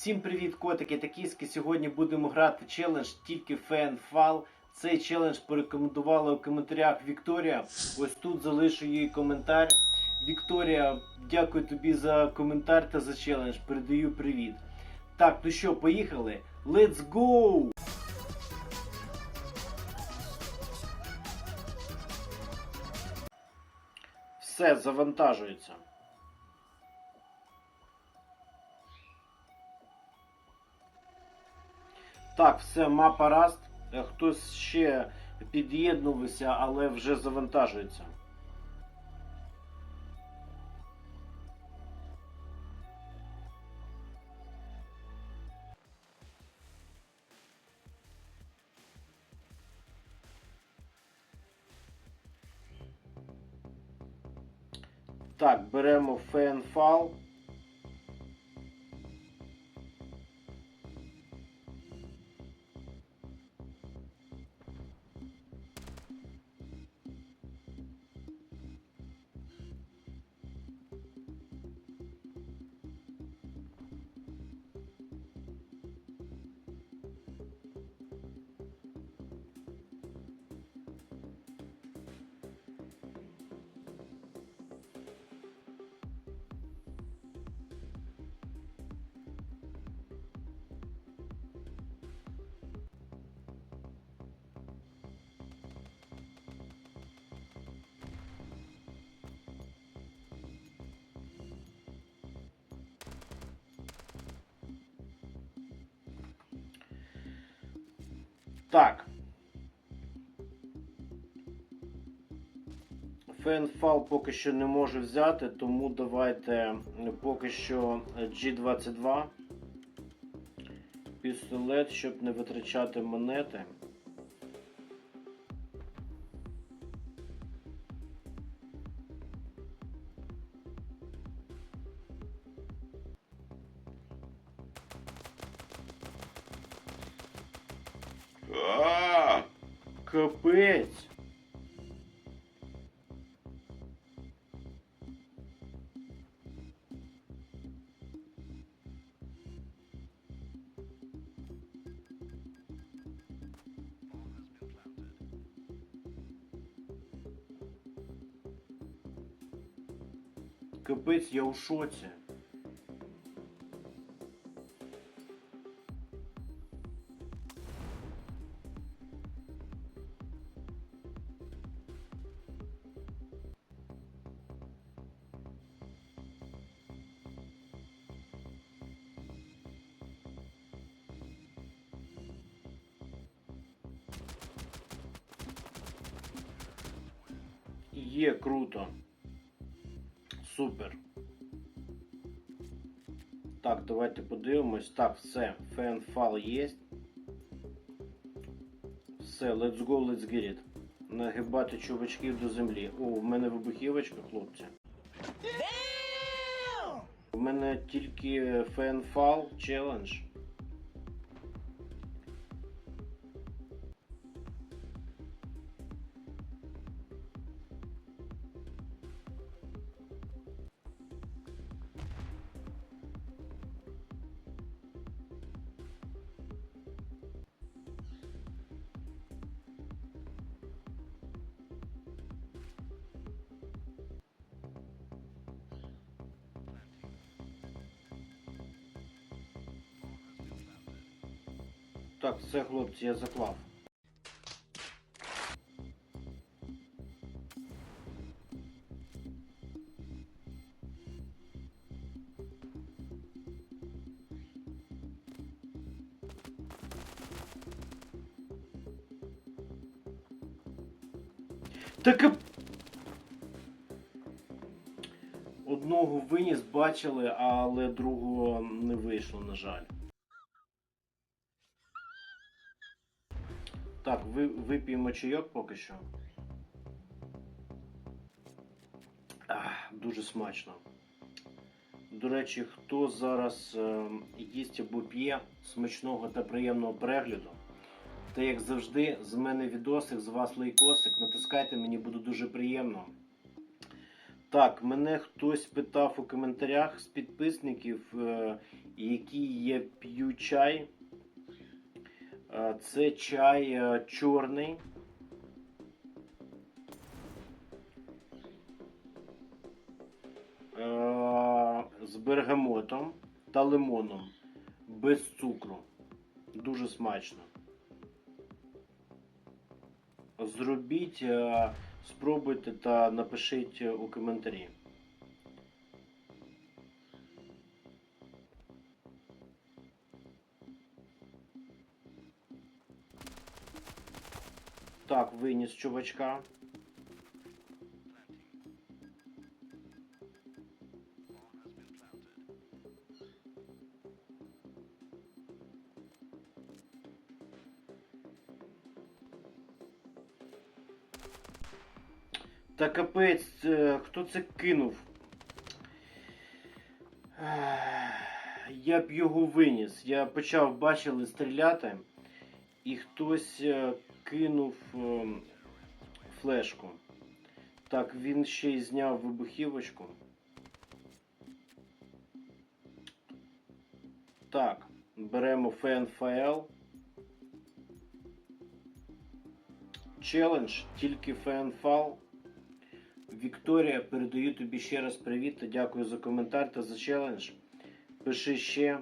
Всім привіт, котики та кіски. Сьогодні будемо грати челендж тільки фен-фал. Цей челендж порекомендувала у коментарях Вікторія. Ось тут залишу її коментар. Вікторія, дякую тобі за коментар та за челендж. Передаю привіт. Так, ну що, поїхали? Let's go! Все, завантажується. Так, все, мапа Раст. Е, Хтось ще під'єднувався, але вже завантажується. Так, беремо фенфал. Так. Фенфал поки що не можу взяти, тому давайте поки що G22. Пістолет, щоб не витрачати монети. Капець, я у шоці. Є круто. Супер. Так, давайте подивимось. Так, все. Фенфал є. Все, let's go, let's get it. Нагибати чувачків до землі. О, в мене вибухівочка, хлопці. У мене тільки фенфал челендж. Так, все, хлопці, я заклав. Так. Одного виніс бачили, але другого не вийшло, на жаль. Вип'ємо чайок поки що. Ах, дуже смачно. До речі, хто зараз е, їсть або п'є смачного та приємного перегляду. Та як завжди, з мене відосик, з вас лайкосик. Натискайте, мені буде дуже приємно. Так, мене хтось питав у коментарях з підписників, е, який я п'ю чай. Е, Це чай е, чорний. Е, З бергамотом та лимоном. Без цукру. Дуже смачно. Зробіть, спробуйте та напишіть у коментарі. Так, виніс чувачка. Та капець, е, хто це кинув? Я б його виніс. Я почав, бачили, стріляти, і хтось е, кинув е, флешку. Так, він ще й зняв вибухівочку. Так, беремо FNFL. Челендж, тільки FNFL. Вікторія, передаю тобі ще раз привіт та дякую за коментар та за челендж. Пиши ще.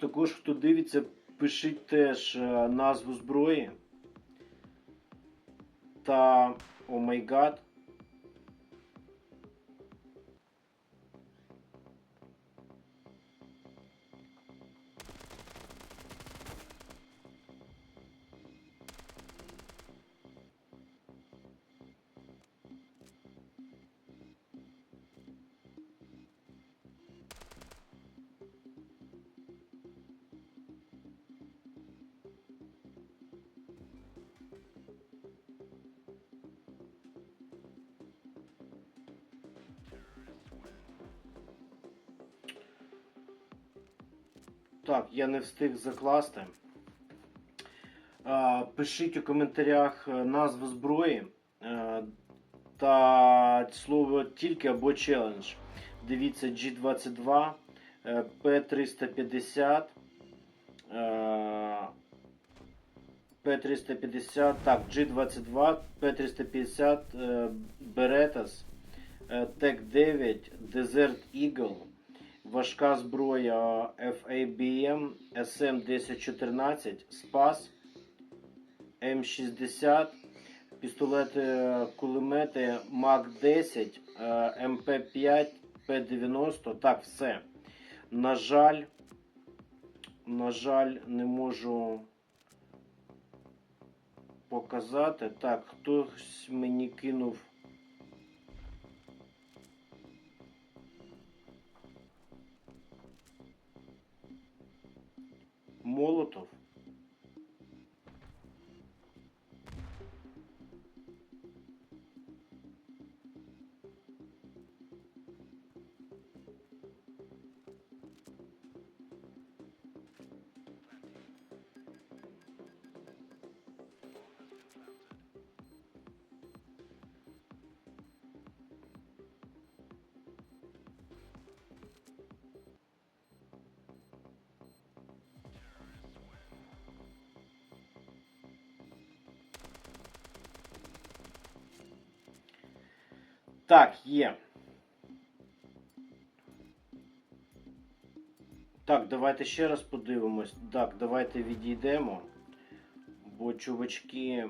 Також, хто дивиться, пишіть теж е, назву зброї. Та о Так, я не встиг закласти. Пишіть у коментарях е, назву зброї е, та слово тільки або челендж. Дивіться G22, е, P350, е, P350, так, G22, P350, е, Berettas, е, TEC-9, Desert Eagle, важка зброя FABM, SM1014, Спас, М60, пістолети кулемети МАК-10, е, МП5, П-90. Так, все. На жаль, на жаль, не можу показати. Так, хтось мені кинув. Молотов. Так, є. Так, давайте ще раз подивимось. Так, давайте відійдемо. Бо чувачки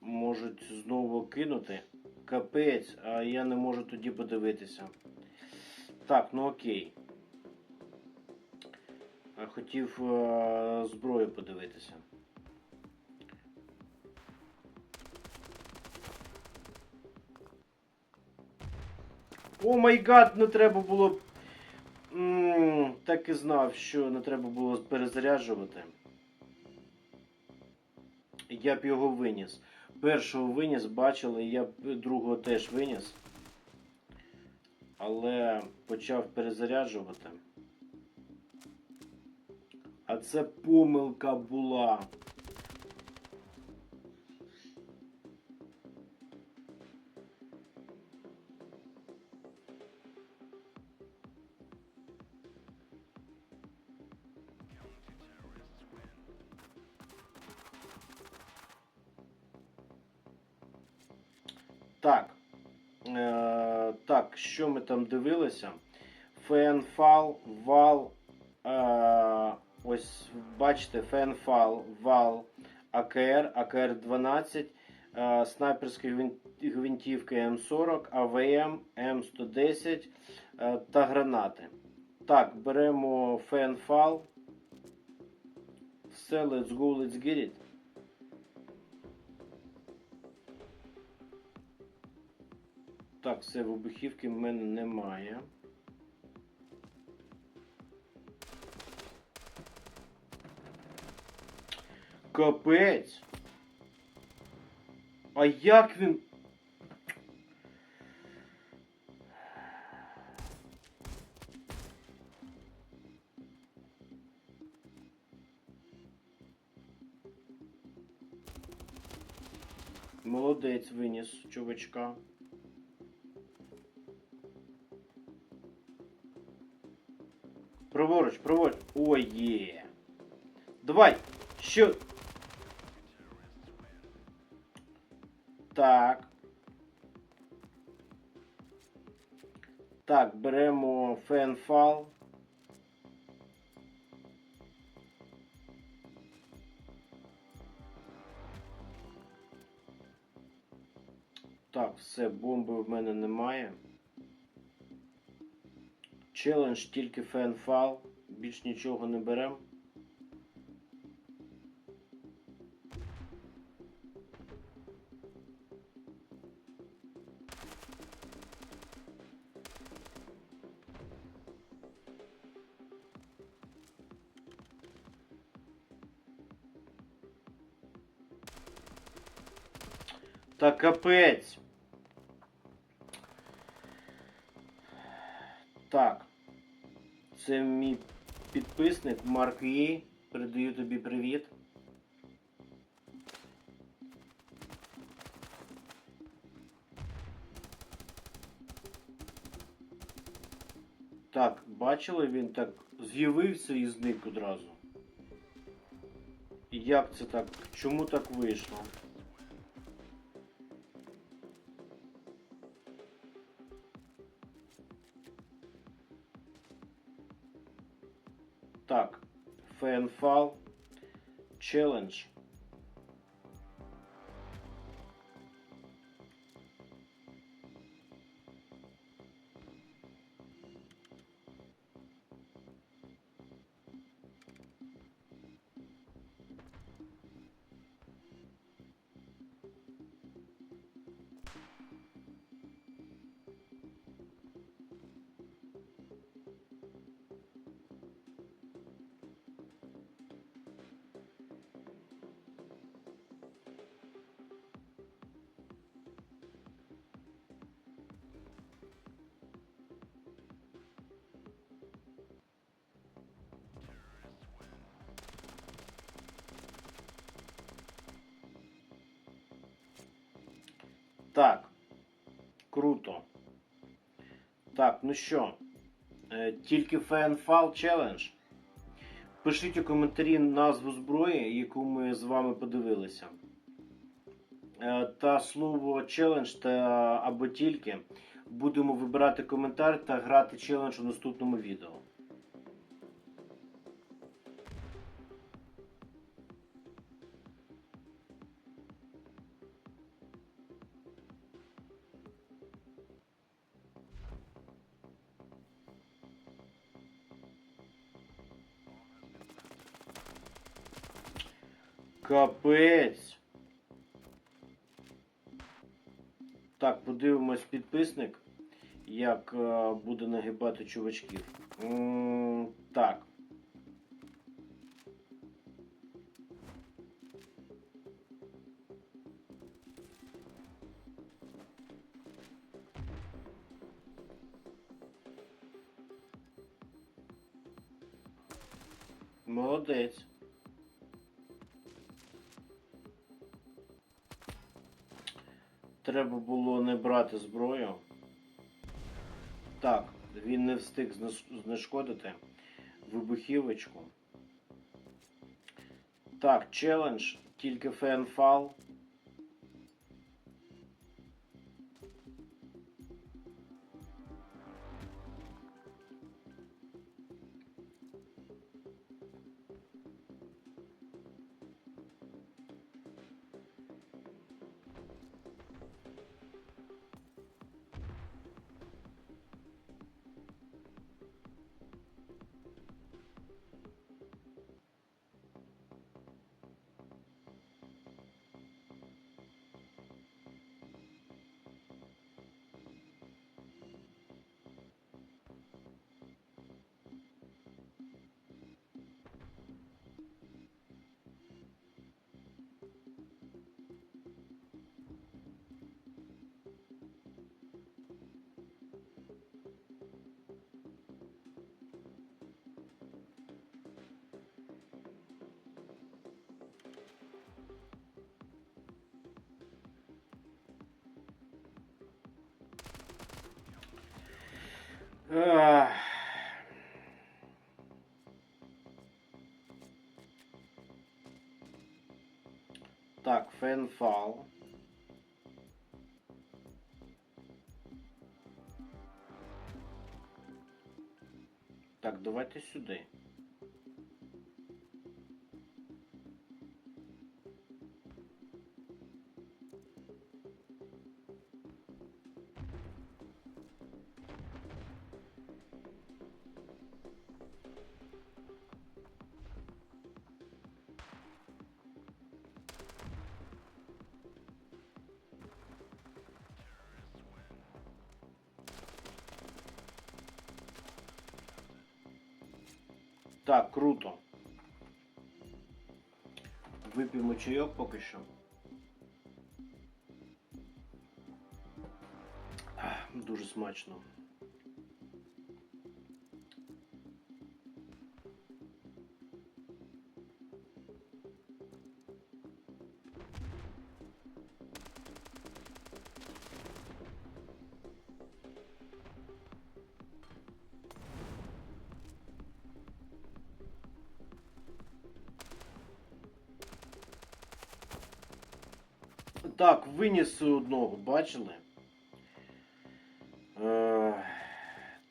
можуть знову кинути. Капець, а я не можу тоді подивитися. Так, ну окей. Хотів е, зброю подивитися. О май гад, не треба було. М, Так і знав, що не треба було перезаряджувати. Я б його виніс. Першого виніс, бачили, я б другого теж виніс. Але почав перезаряджувати. А це помилка була. Там дивилися? Фенфал, вал. Е, ось бачите, фенфал, вал, АКР, АКР 12, е, снайперські гвинтівки М40, АВМ, М110 е, та гранати. Так, беремо фенфал. Все, let's go, let's get it. Так, все, вибухівки в мене немає. Капець. А як він. Молодець виніс чувачка. Праворуч, праворуч. Ой, є. Давай. Що? Так. Так, беремо фенфал. Так, все, бомби в мене немає. Челендж тільки фенфал. Більш нічого не беремо. Та капець. Так. Це мій підписник Марк Є. Передаю тобі привіт. Так, бачили, він так з'явився і зник одразу. Як це так? Чому так вийшло? Так, фенфал челендж. Круто. Так, ну що, е, тільки фенфал челендж. Пишіть у коментарі назву зброї, яку ми з вами подивилися. Е, Та слово челендж та або тільки будемо вибирати коментар та грати челендж у наступному відео. Підписник, як е, буде нагибати чувачків. Так. Молодець. Треба було не брати зброю. Так, він не встиг знешкодити вибухівочку. Так, челендж, тільки фенфал. Так, фенфал. Так, давайте сюди. Так, круто. Вип'ємо чайок поки що. Дуже смачно. Так, виніс одного, бачили? Е,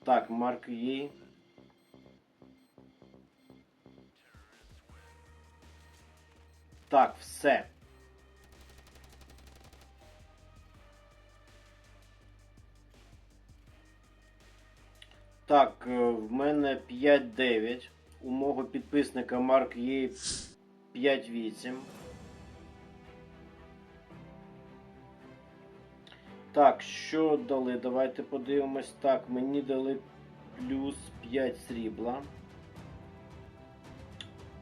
так, Марк є. Так, все. Так, е, в мене 5-9. У мого підписника Марк є 5-8. Так, що дали? Давайте подивимось. Так, мені дали плюс 5 срібла.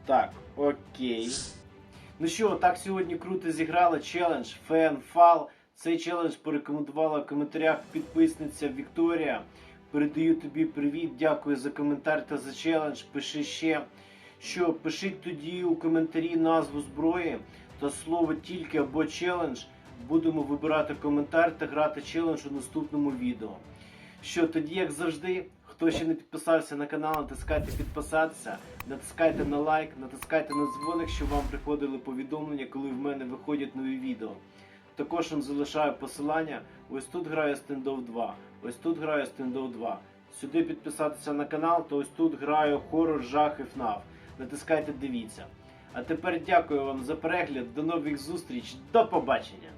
Так, окей. Ну що, так сьогодні круто зіграли челендж Фенфал. Цей челендж порекомендувала в коментарях підписниця Вікторія. Передаю тобі привіт, дякую за коментар та за челендж. Пиши ще. Що, пишіть тоді у коментарі назву зброї та слово тільки або челендж. Будемо вибирати коментар та грати челендж у наступному відео. Що тоді, як завжди, хто ще не підписався на канал, натискайте підписатися, натискайте на лайк, натискайте на дзвоник, щоб вам приходили повідомлення, коли в мене виходять нові відео. Також вам залишаю посилання. Ось тут граю Standoff 2, ось тут граю Standoff 2. Сюди підписатися на канал, то ось тут граю хорор, жах і FNAF. Натискайте, дивіться. А тепер дякую вам за перегляд. До нових зустріч. До побачення!